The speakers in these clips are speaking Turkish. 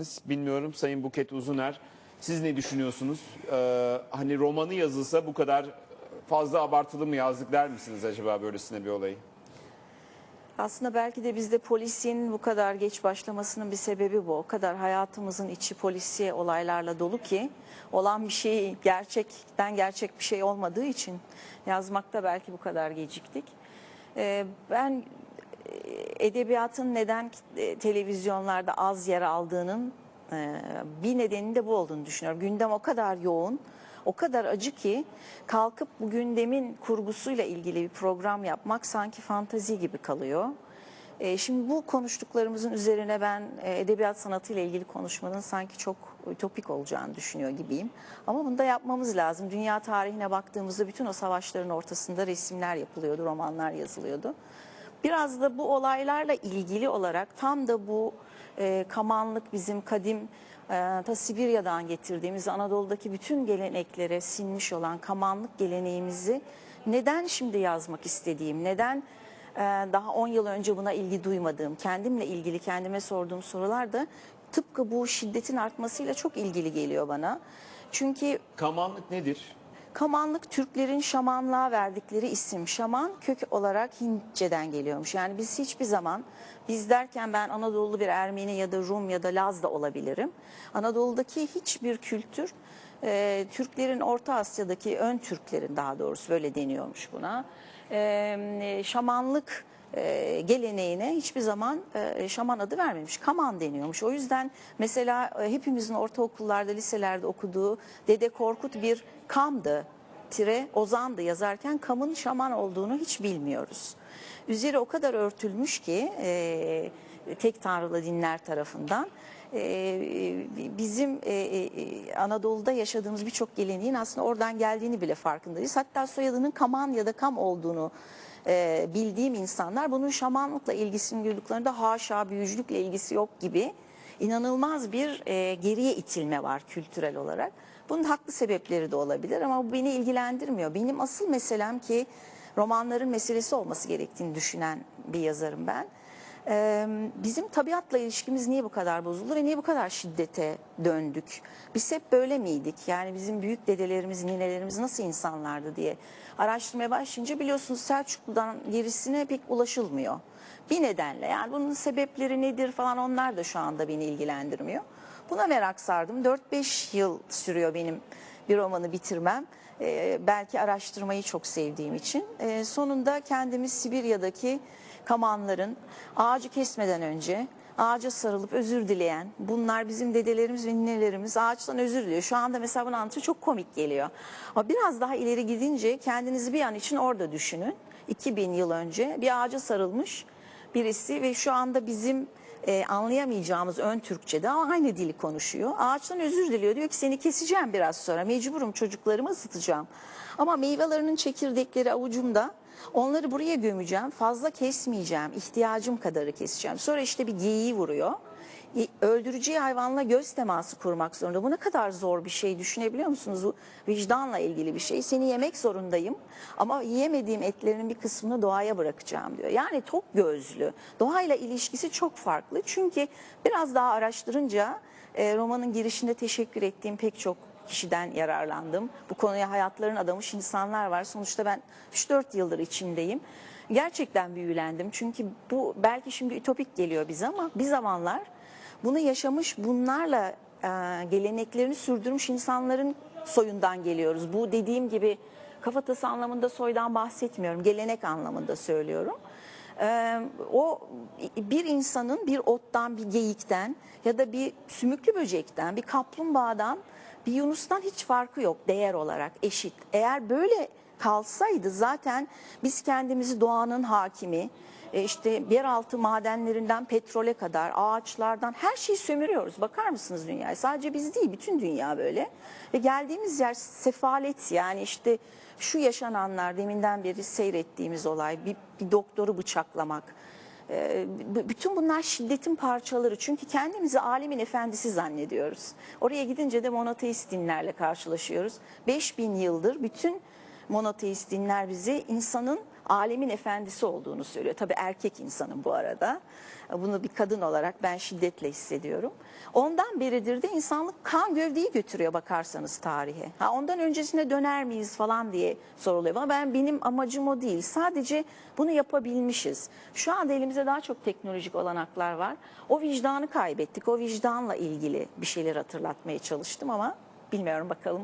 ettiniz. Bilmiyorum Sayın Buket Uzuner siz ne düşünüyorsunuz? Ee, hani romanı yazılsa bu kadar fazla abartılı mı yazdık der misiniz acaba böylesine bir olayı? Aslında belki de bizde polisiyenin bu kadar geç başlamasının bir sebebi bu. O kadar hayatımızın içi polisiye olaylarla dolu ki olan bir şey gerçekten gerçek bir şey olmadığı için yazmakta belki bu kadar geciktik. Ee, ben edebiyatın neden e, televizyonlarda az yer aldığının e, bir nedeni de bu olduğunu düşünüyorum. Gündem o kadar yoğun, o kadar acı ki kalkıp bu gündemin kurgusuyla ilgili bir program yapmak sanki fantazi gibi kalıyor. E, Şimdi bu konuştuklarımızın üzerine ben edebiyat sanatıyla ilgili konuşmanın sanki çok ütopik olacağını düşünüyor gibiyim. Ama bunu da yapmamız lazım. Dünya tarihine baktığımızda bütün o savaşların ortasında resimler yapılıyordu, romanlar yazılıyordu. Biraz da bu olaylarla ilgili olarak tam da bu e, kamanlık bizim kadim e, ta Sibirya'dan getirdiğimiz Anadolu'daki bütün geleneklere sinmiş olan kamanlık geleneğimizi neden şimdi yazmak istediğim, neden e, daha 10 yıl önce buna ilgi duymadığım, kendimle ilgili kendime sorduğum sorular da tıpkı bu şiddetin artmasıyla çok ilgili geliyor bana. Çünkü Kamanlık nedir? Kamanlık Türklerin şamanlığa verdikleri isim. Şaman kök olarak Hintçeden geliyormuş. Yani biz hiçbir zaman biz derken ben Anadolu bir Ermeni ya da Rum ya da Laz da olabilirim. Anadolu'daki hiçbir kültür e, Türklerin Orta Asya'daki ön Türklerin daha doğrusu böyle deniyormuş buna. E, şamanlık e, geleneğine hiçbir zaman e, şaman adı vermemiş. Kaman deniyormuş. O yüzden mesela e, hepimizin ortaokullarda, liselerde okuduğu Dede Korkut bir kamdı, tire ozandı yazarken kamın şaman olduğunu hiç bilmiyoruz. Üzeri o kadar örtülmüş ki e, tek tanrılı dinler tarafından e, bizim e, e, Anadolu'da yaşadığımız birçok geleneğin aslında oradan geldiğini bile farkındayız. Hatta soyadının Kaman ya da Kam olduğunu e, bildiğim insanlar bunun şamanlıkla ilgisini duyduklarında haşa büyücülükle ilgisi yok gibi inanılmaz bir e, geriye itilme var kültürel olarak. Bunun haklı sebepleri de olabilir ama bu beni ilgilendirmiyor. Benim asıl meselem ki romanların meselesi olması gerektiğini düşünen bir yazarım ben. Bizim tabiatla ilişkimiz niye bu kadar bozuldu ve niye bu kadar şiddete döndük? Biz hep böyle miydik? Yani bizim büyük dedelerimiz, ninelerimiz nasıl insanlardı diye araştırmaya başlayınca biliyorsunuz Selçuklu'dan gerisine pek ulaşılmıyor. Bir nedenle yani bunun sebepleri nedir falan onlar da şu anda beni ilgilendirmiyor. Buna merak sardım. 4-5 yıl sürüyor benim bir romanı bitirmem. Ee, belki araştırmayı çok sevdiğim için. Ee, sonunda kendimi Sibirya'daki kamanların ağacı kesmeden önce ağaca sarılıp özür dileyen bunlar bizim dedelerimiz ve ninelerimiz ağaçtan özür diliyor. Şu anda mesela bunu anlatınca çok komik geliyor. Ama biraz daha ileri gidince kendinizi bir an için orada düşünün. 2000 yıl önce bir ağaca sarılmış birisi ve şu anda bizim e, anlayamayacağımız ön Türkçe'de ama aynı dili konuşuyor. Ağaçtan özür diliyor. Diyor ki seni keseceğim biraz sonra. Mecburum çocuklarımı ısıtacağım. Ama meyvelerinin çekirdekleri avucumda. Onları buraya gömeceğim. Fazla kesmeyeceğim. ihtiyacım kadarı keseceğim. Sonra işte bir geyiği vuruyor. Öldüreceği hayvanla göz teması kurmak zorunda. Bu ne kadar zor bir şey düşünebiliyor musunuz? Bu vicdanla ilgili bir şey. Seni yemek zorundayım ama yiyemediğim etlerin bir kısmını doğaya bırakacağım diyor. Yani tok gözlü. Doğayla ilişkisi çok farklı. Çünkü biraz daha araştırınca e, romanın girişinde teşekkür ettiğim pek çok kişiden yararlandım. Bu konuya hayatlarını adamış insanlar var. Sonuçta ben 3-4 yıldır içindeyim. Gerçekten büyülendim. Çünkü bu belki şimdi ütopik geliyor bize ama bir zamanlar bunu yaşamış bunlarla e, geleneklerini sürdürmüş insanların soyundan geliyoruz. Bu dediğim gibi kafatası anlamında soydan bahsetmiyorum. Gelenek anlamında söylüyorum. Ee, o bir insanın bir ottan, bir geyikten ya da bir sümüklü böcekten, bir kaplumbağadan, bir yunustan hiç farkı yok değer olarak eşit. Eğer böyle kalsaydı zaten biz kendimizi doğanın hakimi, e, işte yeraltı madenlerinden petrole kadar, ağaçlardan her şeyi sömürüyoruz. Bakar mısınız dünyaya? Sadece biz değil, bütün dünya böyle. Ve geldiğimiz yer sefalet yani işte şu yaşananlar deminden beri seyrettiğimiz olay, bir, bir doktoru bıçaklamak. e, bütün bunlar şiddetin parçaları. Çünkü kendimizi alemin efendisi zannediyoruz. Oraya gidince de monoteist dinlerle karşılaşıyoruz. 5000 yıldır bütün monoteist dinler bizi insanın alemin efendisi olduğunu söylüyor. Tabii erkek insanın bu arada. Bunu bir kadın olarak ben şiddetle hissediyorum. Ondan beridir de insanlık kan gövdeyi götürüyor bakarsanız tarihe. Ha ondan öncesine döner miyiz falan diye soruluyor. Ama ben benim amacım o değil. Sadece bunu yapabilmişiz. Şu anda elimizde daha çok teknolojik olanaklar var. O vicdanı kaybettik. O vicdanla ilgili bir şeyler hatırlatmaya çalıştım ama bilmiyorum bakalım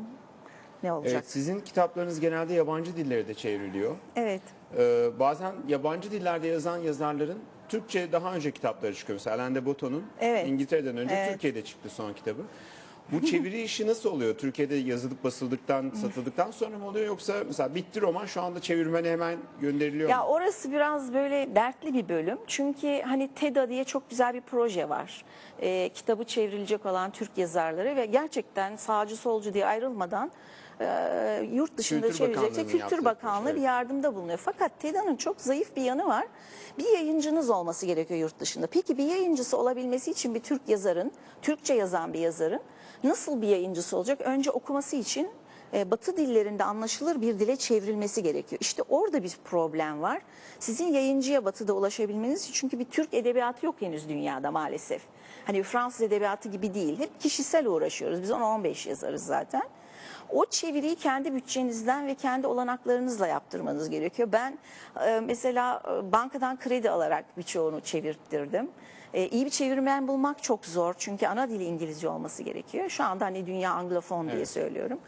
ne olacak. Evet, sizin kitaplarınız genelde yabancı dillere de çevriliyor. Evet. Ee, bazen yabancı dillerde yazan yazarların Türkçe daha önce kitapları çıkıyor. Mesela Alain de Botton'un Evet. İngiltere'den önce Evet. Türkiye'de çıktı son kitabı. Bu çeviri işi nasıl oluyor? Türkiye'de yazılıp basıldıktan, satıldıktan sonra mı oluyor yoksa mesela bitti roman şu anda çevirmene hemen gönderiliyor Ya mu? orası biraz böyle dertli bir bölüm. Çünkü hani TEDA diye çok güzel bir proje var. Ee, kitabı çevrilecek olan Türk yazarları ve gerçekten sağcı solcu diye ayrılmadan e, yurt dışında Kültür çevrilecek Bakanlığı'nın Kültür yaptığı Bakanlığı bir evet. yardımda bulunuyor. Fakat TEDA'nın çok zayıf bir yanı var. Bir yayıncınız olması gerekiyor yurt dışında. Peki bir yayıncısı olabilmesi için bir Türk yazarın, Türkçe yazan bir yazarın nasıl bir yayıncısı olacak? Önce okuması için Batı dillerinde anlaşılır bir dile çevrilmesi gerekiyor. İşte orada bir problem var. Sizin yayıncıya Batı'da ulaşabilmeniz için çünkü bir Türk edebiyatı yok henüz dünyada maalesef. Hani Fransız edebiyatı gibi değil. Hep kişisel uğraşıyoruz. Biz 10-15 yazarız zaten. O çeviriyi kendi bütçenizden ve kendi olanaklarınızla yaptırmanız gerekiyor. Ben e, mesela e, bankadan kredi alarak birçoğunu çevirttirdim. E, iyi bir çevirmen bulmak çok zor çünkü ana dili İngilizce olması gerekiyor. Şu anda hani dünya anglofon diye Evet. söylüyorum.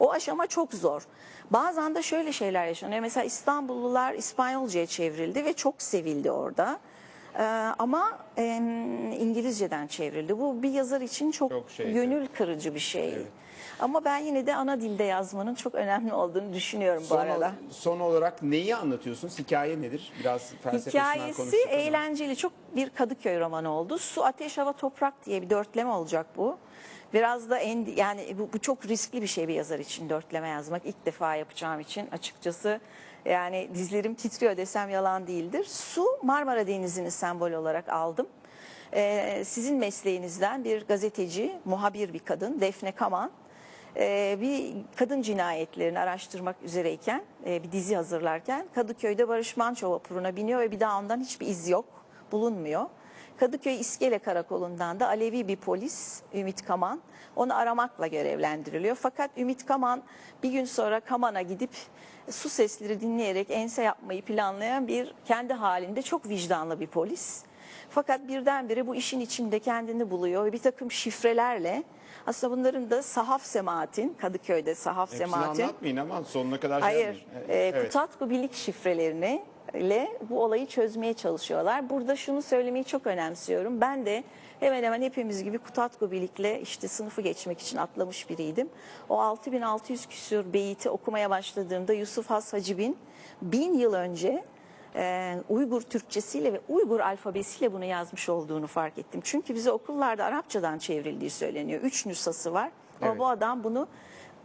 O aşama çok zor. Bazen de şöyle şeyler yaşanıyor. Mesela İstanbullular İspanyolcaya çevrildi ve çok sevildi orada. Ee, ama em, İngilizceden çevrildi. Bu bir yazar için çok, Çok şey, gönül kırıcı bir şey. Evet. Ama ben yine de ana dilde yazmanın çok önemli olduğunu düşünüyorum bu Son, arada. son olarak neyi anlatıyorsunuz? Hikaye nedir? Biraz felsefesinden Hikayesi ama. eğlenceli. Çok bir Kadıköy romanı oldu. Su, Ateş, Hava, Toprak diye bir dörtleme olacak bu. Biraz da en, yani bu, bu çok riskli bir şey bir yazar için dörtleme yazmak. İlk defa yapacağım için açıkçası yani dizlerim titriyor desem yalan değildir. Su Marmara Denizi'ni sembol olarak aldım. Ee, sizin mesleğinizden bir gazeteci, muhabir bir kadın Defne Kaman ee, bir kadın cinayetlerini araştırmak üzereyken e, bir dizi hazırlarken Kadıköy'de Barış Manço vapuruna biniyor ve bir daha ondan hiçbir iz yok, bulunmuyor. Kadıköy İskele Karakolu'ndan da Alevi bir polis Ümit Kaman onu aramakla görevlendiriliyor. Fakat Ümit Kaman bir gün sonra Kaman'a gidip su sesleri dinleyerek ense yapmayı planlayan bir kendi halinde çok vicdanlı bir polis. Fakat birdenbire bu işin içinde kendini buluyor ve bir takım şifrelerle aslında bunların da sahaf semaatin, Kadıköy'de sahaf Hepsini semaatin. anlatmayın ama sonuna kadar şey Hayır, yapmayın. e, Evet. Kutatku birlik şifrelerini ile bu olayı çözmeye çalışıyorlar. Burada şunu söylemeyi çok önemsiyorum. Ben de hemen hemen hepimiz gibi Kutatku birlikle işte sınıfı geçmek için atlamış biriydim. O 6600 küsur beyti okumaya başladığımda Yusuf Has Hacib'in bin yıl önce e, Uygur Türkçesiyle ve Uygur alfabesiyle bunu yazmış olduğunu fark ettim. Çünkü bize okullarda Arapçadan çevrildiği söyleniyor. Üç nüshası var ama Evet. bu adam bunu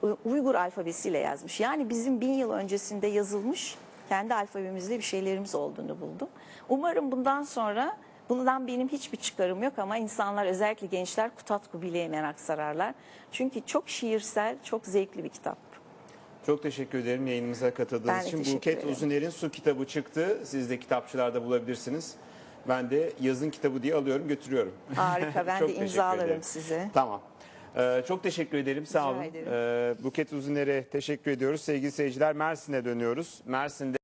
U- Uygur alfabesiyle yazmış. Yani bizim bin yıl öncesinde yazılmış kendi alfabemizde bir şeylerimiz olduğunu buldum. Umarım bundan sonra bundan benim hiçbir çıkarım yok ama insanlar özellikle gençler Kutatku Bile'ye merak sararlar. Çünkü çok şiirsel, çok zevkli bir kitap. Çok teşekkür ederim yayınımıza katıldığınız Ben için. Buket ederim. Uzuner'in Su kitabı çıktı. Siz de kitapçılarda bulabilirsiniz. Ben de yazın kitabı diye alıyorum götürüyorum. Harika, ben Çok de imzalarım size. Tamam. Ee, çok teşekkür ederim. Sağ Rica olun. ederim. Ee, Buket Uzuner'e teşekkür ediyoruz. Sevgili seyirciler Mersin'e dönüyoruz. Mersin'de